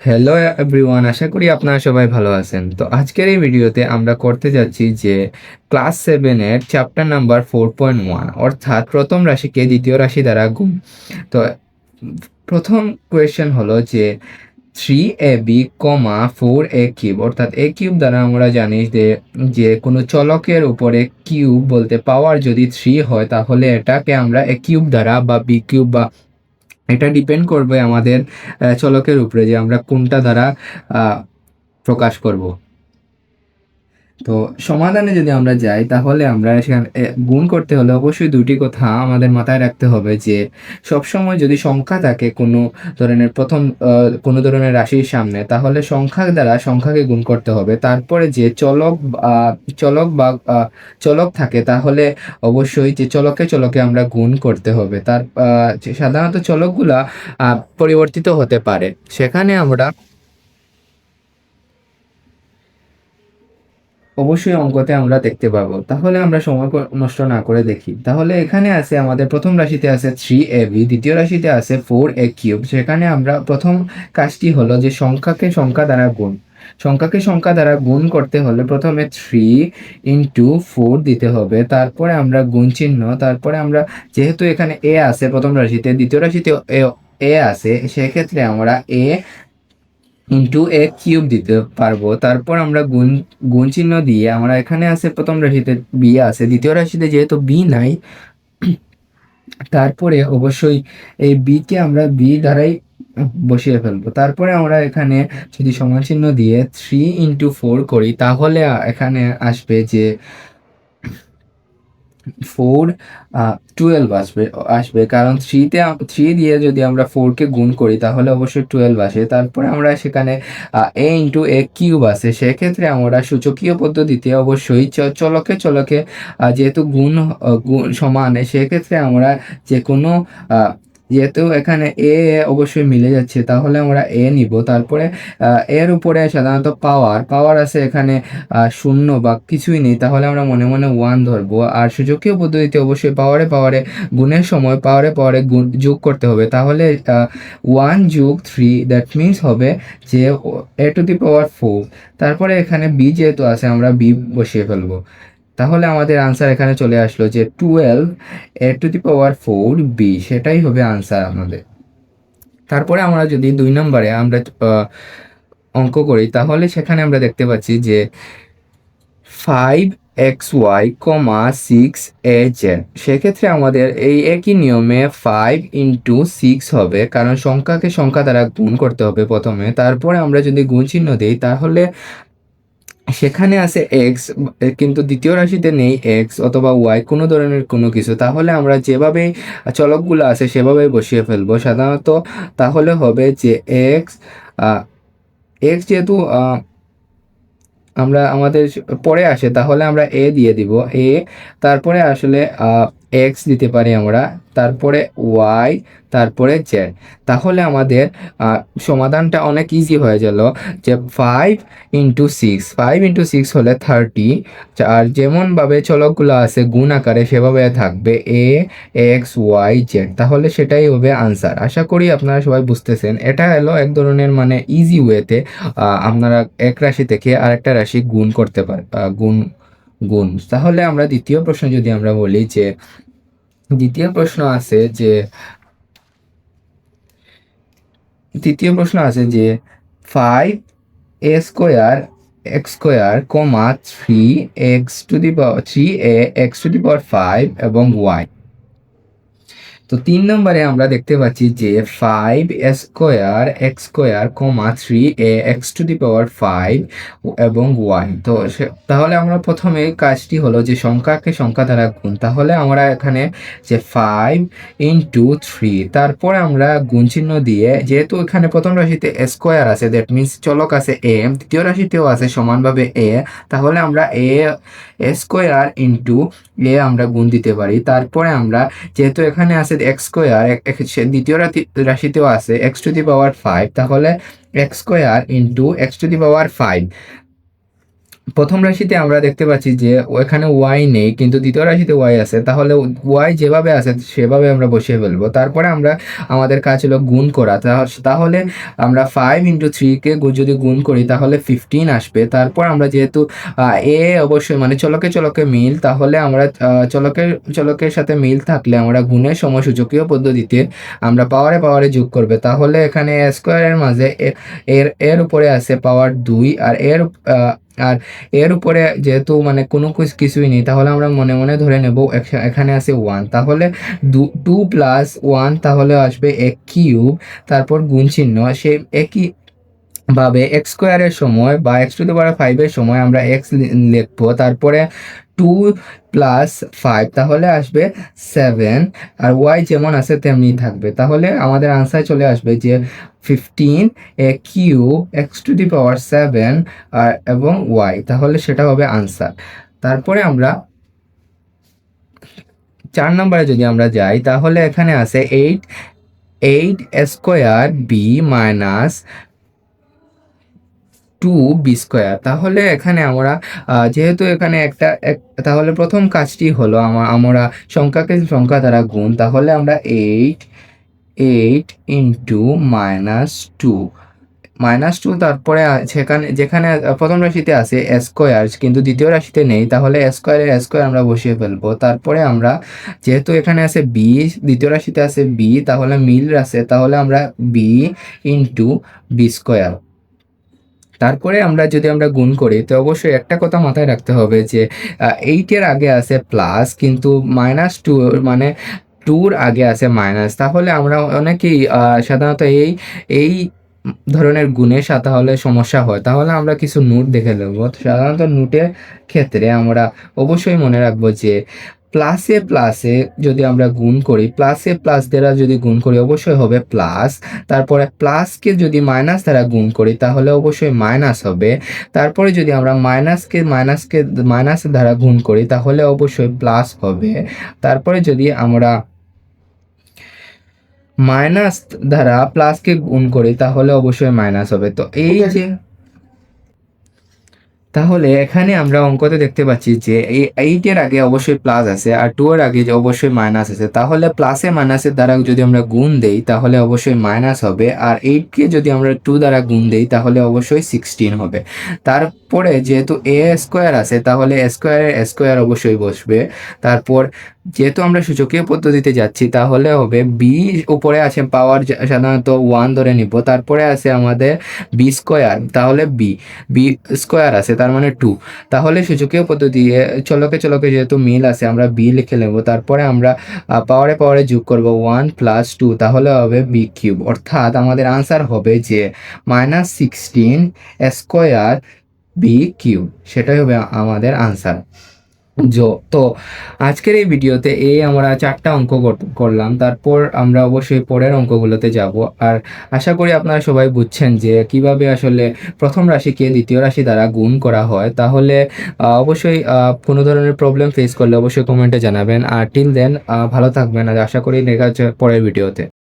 Hello everyone আশা করি আপনারা সবাই ভালো আছেন। তো আজকের এই ভিডিওতে আমরা করতে যাচ্ছি যে ক্লাস সেভেনের chapter number four point one অর্থাৎ প্রথম রাশিকে দ্বিতীয় রাশি দ্বারা গুণ। তো প্রথম কোয়েশ্চেন হলো যে three A B comma four A cube অর্থাৎ এ কিউব দ্বারা আমরা জানি যে যে কোনো চলকের উপরে কিউব বলতে পাওয়ার যদি থ্রি হয়, তাহলে এটাকে আমরা এ কিউব দ্বারা বা বি কিউব বা এটা ডিপেন্ড করবে আমাদের চলকের উপরে যে আমরা কোনটা দ্বারা প্রকাশ করব। তো সমাধানে যদি আমরা যাই, তাহলে আমরা সেখানে গুণ করতে হলে অবশ্যই দুটি কথা আমাদের মাথায় রাখতে হবে যে, সবসময় যদি সংখ্যা থাকে কোনো ধরনের প্রথম কোনো ধরনের রাশির সামনে, তাহলে সংখ্যা দ্বারা সংখ্যাকে গুণ করতে হবে। তারপরে যে চলক চলক বা চলক থাকে, তাহলে অবশ্যই যে চলকে চলকে আমরা গুণ করতে হবে। তার সাধারণত চলকগুলা পরিবর্তিত হতে পারে। সেখানে আমরা অবশ্যই অঙ্কতে আমরা দেখতে পাবো। তাহলে আমরা সময় নষ্ট না করে দেখি। তাহলে এখানে আছে, আমাদের প্রথম রাশিতে আছে থ্রি এ বি দ্বিতীয় রাশিতে আছে ফোর এ কিউব সেখানে আমরা প্রথম কাজটি হলো যে সংখ্যাকে সংখ্যা দ্বারা গুণ। সংখ্যাকে সংখ্যা দ্বারা গুণ করতে হলে প্রথমে থ্রি ইন্টু ফোর দিতে হবে। তারপরে আমরা গুণ চিহ্ন, তারপরে আমরা যেহেতু এখানে এ আছে প্রথম রাশিতে, দ্বিতীয় রাশিতে এ আছে, সেক্ষেত্রে আমরা এ ইন্টু এ কিউব দিতে পারব। তারপর আমরা গুণ গুণ চিহ্ন দিয়ে আমরা এখানে আছে প্রথম রাশিতে বি আছে। দ্বিতীয় রাশিতে যেহেতু বি নাই, তারপরে অবশ্যই এই বিকে আমরা বি দ্বারাই বসিয়ে ফেলব। তারপরে আমরা এখানে যদি সমান চিহ্ন দিয়ে থ্রি ইন্টু ফোর করি, তাহলে এখানে আসবে যে ফোর টুয়েলভ আসবে আসবে। কারণ থ্রিতে থ্রি দিয়ে যদি আমরা ফোরকে গুণ করি, তাহলে অবশ্যই টুয়েলভ আসে। তারপরে আমরা সেখানে এ ইন্টু এ কিউব আসে। সেক্ষেত্রে আমরা সূচকীয় পদ্ধতিতে অবশ্যই চলকে চলকে যেহেতু গুণ গুণ সমান, সেক্ষেত্রে আমরা যে কোনো যেহেতু এখানে এ অবশ্যই মিলে যাচ্ছে, তাহলে আমরা এ নিব। তারপরে এর উপরে সাধারণত পাওয়ার পাওয়ার আছে এখানে শূন্য বা কিছুই নেই, তাহলে আমরা মনে মনে ওয়ান ধরবো। আর সুযোগীয় পদ্ধতিতে অবশ্যই পাওয়ারে পাওয়ারে গুণের সময় পাওয়ারে পাওয়ারে গুণ যোগ করতে হবে। তাহলে ওয়ান যোগ থ্রি দ্যাট মিন্স হবে যে এ টু দি পাওয়ার ফোর তারপরে এখানে বি যেহেতু আছে, আমরা বি বসিয়ে ফেলব। তাহলে আমাদের আনসার এখানে চলে আসলো যে twelve A to the power four B সেটাই হবে আনসার আমাদের। তারপরে আমরা যদি দুই নম্বরে আমরা অঙ্ক করি, তাহলে সেখানে আমরা দেখতে পাচ্ছি যে five X Y comma six A Z সেক্ষেত্রে আমাদের এই একই নিয়মে ফাইভ ইন্টু সিক্স হবে, কারণ সংখ্যাকে সংখ্যা দ্বারা গুণ করতে হবে প্রথমে। তারপরে আমরা যদি গুণ চিহ্ন দিই, তাহলে সেখানে আছে এক্স কিন্তু দ্বিতীয় রাশিতে নেই এক্স অথবা ওয়াই কোনো ধরনের কোনো কিছু। তাহলে আমরা যেভাবে চলকগুলো আছে সেভাবেই বসিয়ে ফেলব। সাধারণত তাহলে হবে যে এক্স এক্স যেহেতু আমরা আমাদের পরে আসে, তাহলে আমরা এ দিয়ে দিব। এ তারপরে আসলে এক্স দিতে পারি আমরা, তারপরে ওয়াই তারপরে জেড তাহলে আমাদের সমাধানটা অনেক ইজি হয়ে গেল যে five into six five into six হলে থার্টি আর যেমনভাবে চলকগুলো আছে, গুণ আকারে সেভাবে থাকবে এ এক্স ওয়াই জেড তাহলে সেটাই হবে আনসার আশা করি আপনারা সবাই বুঝতেছেন। এটা হলো এক ধরনের মানে ইজি ওয়েতে আপনারা এক রাশি থেকে আরেকটা রাশি গুণ করতে পার গুণ গুণ। তাহলে আমরা দ্বিতীয় প্রশ্ন যদি আমরা বলি যে, দ্বিতীয় প্রশ্ন আছে যে তৃতীয় প্রশ্ন আছে যে five A square X square comma three X to the power three A X to the power five এবং ওয়াই তো তিন নম্বরে আমরা দেখতে পাচ্ছি যে five square X square comma three A X to the power five এবং Y তো তাহলে আমরা প্রথমে কাজটি হলো যে সংখ্যাকে সংখ্যা দ্বারা গুণ। তাহলে আমরা এখানে যে ফাইভ ইন্টু থ্রি তারপরে আমরা গুণ চিহ্ন দিয়ে, যেহেতু এখানে প্রথম রাশিতে স্কোয়ার আছে দ্যাট মিন্স চলক আছে এ দ্বিতীয় রাশিতেও আছে সমানভাবে এ তাহলে আমরা এ স্কোয়ার ইন্টু এ আমরা গুণ দিতে পারি। তারপরে আমরা, যেহেতু এখানে আছে এক্স স্কোয়ার দ্বিতীয় রাশিতেও আছে X to the power five তাহলে X square into X to the power five প্রথম রাশিতে আমরা দেখতে পাচ্ছি যে ওখানে ওয়াই নেই, কিন্তু দ্বিতীয় রাশিতে ওয়াই আছে। তাহলে ওয়াই যেভাবে আছে, সেভাবে আমরা বসিয়ে ফেলব। তারপরে আমরা আমাদের কাজ হলো গুণ করা। তাহলে আমরা ফাইভ ইন্টু থ্রিকে যদি গুণ করি, তাহলে ফিফটিন আসবে। তারপর আমরা যেহেতু এ অবশ্যই মানে চলকে চলকে মিল, তাহলে আমরা চলকের চলকের সাথে মিল থাকলে আমরা গুণের সমসূচকীয় পদ্ধতিতে আমরা পাওয়ারে পাওয়ারে যোগ করবে। তাহলে এখানে স্কোয়ারের মাঝে এর এর উপরে আছে পাওয়ার দুই আর এর আর এর উপরে যেহেতু মানে কোনো কিছু কিছুই নেই, তাহলে আমরা মনে মনে ধরে নেব এখানে আছে ওয়ান তাহলে দু টু প্লাস ওয়ান তাহলে আসবে এক কিউব তারপর গুণ চিহ্ন সে একই ভাবে এক্স স্কোয়ারের সময় বা এক্স টু দি পাওয়ার ফাইভের সময় আমরা এক্স লিখব, তারপরে টু প্লাস ফাইভ তাহলে আসবে সেভেন আর ওয়াই যেমন আছে তেমনি থাকবে। তাহলে আমাদের আনসার চলে আসবে যে fifteen A Q X to the power seven আর এবং ওয়াই তাহলে সেটা হবে আনসার তারপরে আমরা চার নম্বরে যদি আমরা যাই, তাহলে এখানে আছে eight eight square B minus two B square তাহলে এখানে আমরা যেহেতু এখানে একটা, এক- তাহলে প্রথম কাজটি হলো আমা- আমরা সংখ্যাকে সংখ্যা দ্বারা গুণ, তাহলে আমরা eight eight into minus two minus two তারপরে সেখানে যেখানে প্রথম রাশিতে আছে স্কোয়ার কিন্তু দ্বিতীয় রাশিতে নেই, তাহলে স্কোয়ারের স্কোয়ার আমরা বসিয়ে ফেলব। তারপরে আমরা, যেহেতু এখানে আছে বি দ্বিতীয় রাশিতে আছে বি তাহলে মিল আছে, তাহলে আমরা বি ইন্টু বি স্কোয়ার তারপরে আমরা যদি আমরা গুণ করি, তো অবশ্যই একটা কথা মাথায় রাখতে হবে যে এইটের আগে আছে প্লাস কিন্তু মাইনাস টু মানে টুর আগে আছে মাইনাস তাহলে আমরা অনেকেই সাধারণত এই এই ধরনের গুণের সাথে হলে সমস্যা হয়। তাহলে আমরা কিছু নোট দেখে নেব। সাধারণত নোটের ক্ষেত্রে আমরা অবশ্যই মনে রাখব যে প্লাসে প্লাসে যদি আমরা গুণ করি প্লাসে প্লাস দ্বারা যদি গুণ করি অবশ্যই হবে প্লাস তারপরে প্লাসকে যদি মাইনাস দ্বারা গুণ করি তাহলে অবশ্যই মাইনাস হবে। তারপরে যদি আমরা মাইনাসকে মাইনাসকে মাইনাস দ্বারা গুণ করি তাহলে অবশ্যই প্লাস হবে। তারপরে যদি আমরা মাইনাস দ্বারা প্লাসকে গুণ করি তাহলে অবশ্যই মাইনাস হবে। তো এই যে তাহলে এখানে আমরা অঙ্কতে দেখতে পাচ্ছি যে এই এইটের আগে অবশ্যই প্লাস আছে আর টু এর আগে অবশ্যই মাইনাস আছে, তাহলে প্লাসে মাইনাসের দ্বারা যদি আমরা গুণ দেই, তাহলে অবশ্যই মাইনাস হবে। আর এইটকে যদি আমরা টু দ্বারা গুণ দেই, তাহলে অবশ্যই সিক্সটিন হবে। তারপরে যেহেতু এ স্কোয়ার আছে, তাহলে স্কোয়ারের স্কোয়ার অবশ্যই বসবে। তারপর যেহেতু আমরা সূচকীয় পদ্ধতিতে যাচ্ছি, তাহলে হবে বি উপরে আছে পাওয়ার সাধারণত ওয়ান ধরে নিব। তারপরে আছে আমাদের বি স্কোয়ার, তাহলে বি বি স্কোয়ার আছে, তার মানে টু তাহলে সূচকীয় পদ্ধতি চলকে চলকে যেহেতু মিল আছে, আমরা বি লিখে নেব। তারপরে আমরা পাওয়ারে পাওয়ারে যোগ করব ওয়ান প্লাস টু তাহলে হবে বি কিউব অর্থাৎ আমাদের আনসার হবে যে minus sixteen square B cube সেটাই হবে আমাদের আনসার যো তো আজকের এই ভিডিওতে এই আমরা চারটা অঙ্ক কর- করলাম। তারপর আমরা অবশ্যই পরের অঙ্কগুলোতে যাব। আর আশা করি আপনারা সবাই বুঝছেন যে কীভাবে আসলে প্রথম রাশিকে দ্বিতীয় রাশি দ্বারা গুণ করা হয়। তাহলে অবশ্যই কোনো ধরনের প্রবলেম ফেস করলে অবশ্যই কমেন্টে জানাবেন। আর টিল দেন ভালো থাকবেন। আর আশা করি দেখা পরের ভিডিওতে।